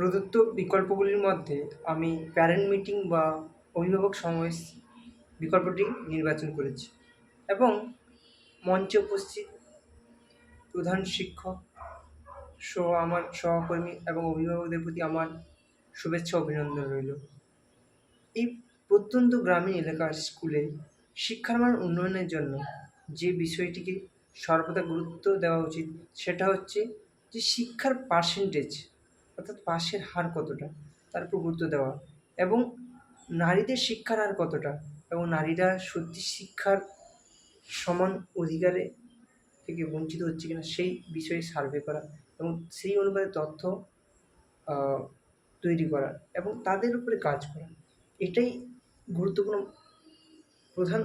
প্রদত্ত বিকল্পগুলির মধ্যে আমি প্যারেন্ট মিটিং বা অভিভাবক সমাবেশ বিকল্পটি নির্বাচন করেছি এবং মঞ্চে উপস্থিত প্রধান শিক্ষক সহ আমার সহকর্মী এবং অভিভাবকদের প্রতি আমার শুভেচ্ছা অভিনন্দন রইল। এই প্রত্যন্ত গ্রামীণ এলাকার স্কুলে শিক্ষার মান উন্নয়নের জন্য যে বিষয়টিকে সর্বদা গুরুত্ব দেওয়া উচিত সেটা হচ্ছে যে শিক্ষার পার্সেন্টেজ অর্থাৎ পাশের হার কতটা? তার উপর গুরুত্ব দেওয়া। এবং নারীদের শিক্ষার হার কতটা? এবং নারীরা সত্যি শিক্ষার সমান অধিকারে থেকে বঞ্চিত হচ্ছে কিনা সেই বিষয়ে সার্ভে করা এবং সেই অনুপাতে তথ্য তৈরি করা এবং তাদের উপরে কাজ করা। এটাই গুরুত্বপূর্ণ প্রধান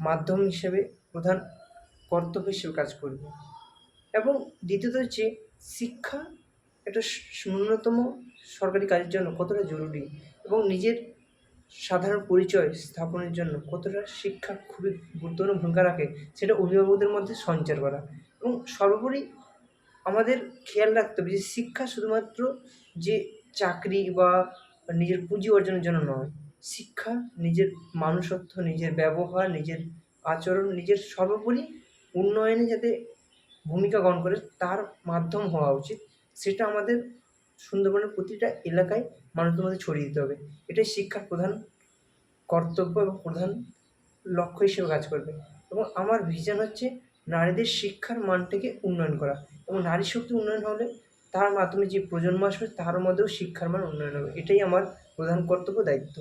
মাধ্যম হিসেবে, প্রধান কর্তব্য হিসেবে কাজ করবে। এবং দ্বিতীয়ত হচ্ছে শিক্ষা একটা ন্যূনতম সরকারি কাজের জন্য কতটা জরুরি এবং নিজের সাধারণ পরিচয় স্থাপনের জন্য কতটা শিক্ষা খুবই গুরুত্বপূর্ণ ভূমিকা রাখে সেটা অভিভাবকদের মধ্যে সঞ্চার করা এবং সর্বোপরি আমাদের খেয়াল রাখতে হবে যে শিক্ষা শুধুমাত্র যে চাকরি বা নিজের পুঁজি অর্জনের জন্য নয়, শিক্ষা নিজের মানুষত্ব, নিজের ব্যবহার, নিজের আচরণ, নিজের সর্বোপরি উন্নয়নে যাতে ভূমিকা গ্রহণ করে তার মাধ্যম হওয়া উচিত। সেটা আমাদের সুন্দরবনের প্রতিটা এলাকায় মানুষের মধ্যে ছড়িয়ে দিতে হবে। এটাই শিক্ষার প্রধান কর্তব্য এবং প্রধান লক্ষ্য হিসেবে কাজ করবে। এবং আমার ভিশন হচ্ছে নারীদের শিক্ষার মানটাকে উন্নয়ন করা। এবং নারী শক্তি উন্নয়ন হলে তার মাধ্যমে যে প্রজন্ম আসবে, তার মধ্যেও শিক্ষার মান উন্নয়ন হবে। এটাই আমার প্রধান কর্তব্য, দায়িত্ব।